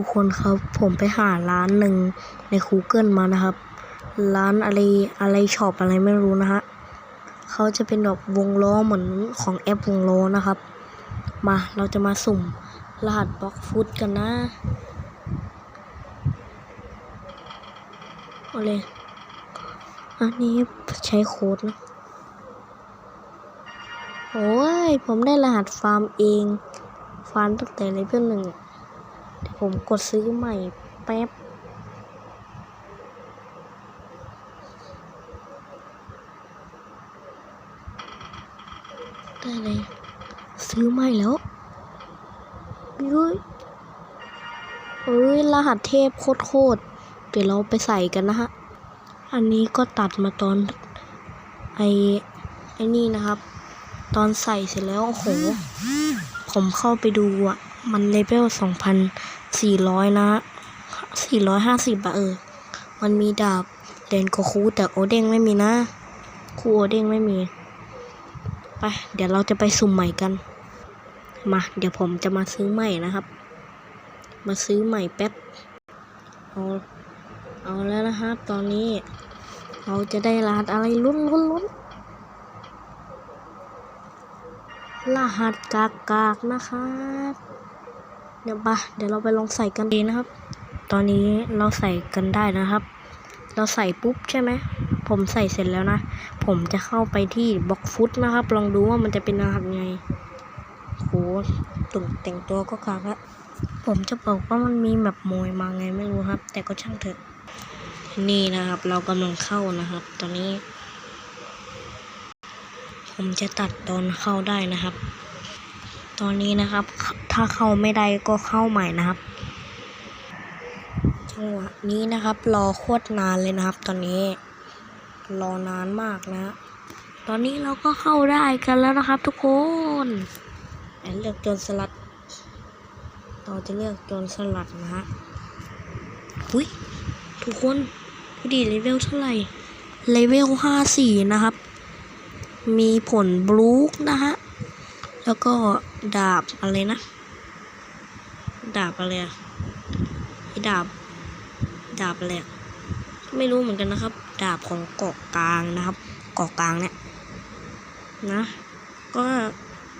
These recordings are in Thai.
ทุกคนครับผมไปหาร้านหนึ่งใน Google มานะครับ ร้านอะไรอะไรช็อปอะไรไม่รู้นะฮะเขาจะเป็นแบบวงล้อเหมือนของแอปวงล้อนะครับ มาเราจะมาสุ่มรหัสบล็อกฟุตกันนะเอาเลยอันนี้ใช้โค้ดนะโอ้ย ผมได้รหัสฟาร์มเอง ฟาร์มตั้งแต่เลเวลหนึ่ง ผมกดซื้อใหม่แป๊บ ได้เลย ซื้อใหม่แล้วเฮ้ยเอ้ย รหัสเทพโคตรๆเดี๋ยวเราไปใส่กันนะฮะ อันนี้ก็ตัดมาตอนไอไอนี่นะครับ ตอนใส่เสร็จแล้ว โอ้โห ผมเข้าไปดูอะ มันเลเวลสองพัน สี่ร้อยนะสี่ร้อยห้าสิบอะเออ มันมีดาบเดนโกคูแต่โอเด้งไม่มีนะ คูโอเด้งไม่มี ไป เดี๋ยวเราจะไปสุ่มใหม่กัน มา เดี๋ยวผมจะมาซื้อใหม่นะครับ มาซื้อใหม่แป๊บ เอา เอาแล้วนะครับ ตอนนี้ เราจะได้รหัสอะไรลุ้นลุ้นลุ้นรหัสกากกากนะครับ เดี๋ยวปะเดี๋ยวเราไปลองใส่กันดีนะครับ ตอนนี้เราใส่กันได้นะครับ เราใส่ปุ๊บใช่ไหม ผมใส่เสร็จแล้วนะ ผมจะเข้าไปที่บล็อกฟุตนะครับ ลองดูว่ามันจะเป็นรหัสไงโหตุ่งแต่งตัวก็กากละผมจะบอกว่ามันมีแบบโมยมาไงไม่รู้ครับ แต่ก็ช่างเถอะ นี่นะครับ เรากำลังเข้านะครับ ตอนนี้ ผมจะตัดตอนเข้าได้นะครับ ตอนนี้นะครับ ถ้าเข้าไม่ได้ก็เข้าใหม่นะครับจังหวะนี้นะครับ รอโคตรนานเลยนะครับ ตอนนี้ รอนานมากนะ ตอนนี้เราก็เข้าได้กันแล้วนะครับ ทุกคนเลือกโจนสลัดเราจะเลือกโจนสลัดนะฮะอุ้ยทุกคนดูดีเลเวลเท่าไหร่เลเวลห้าสี่นะครับ มีผลบลูคนะฮะ แล้วก็ดาบอะไรนะ ดาบอะไรอะไอดาบ ดาบอะไรไม่รู้เหมือนกันนะครับ ดาบของเกาะกลางนะครับเกาะกลางเนี่ยนะ ก็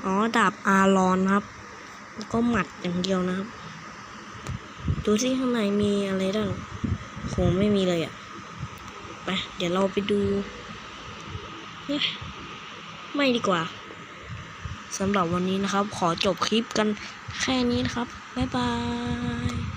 อ๋อดาบอารอนครับ แล้วก็หมัดอย่างเดียวนะครับ ดูสิข้างในมีอะไรบ้างโหไม่มีเลยอะ่ะไปเดี๋ยวเราไปดูเฮ้ยไม่ดีกว่า สำหรับวันนี้นะครับ ขอจบคลิปกันแค่นี้นะครับ บ๊ายบาย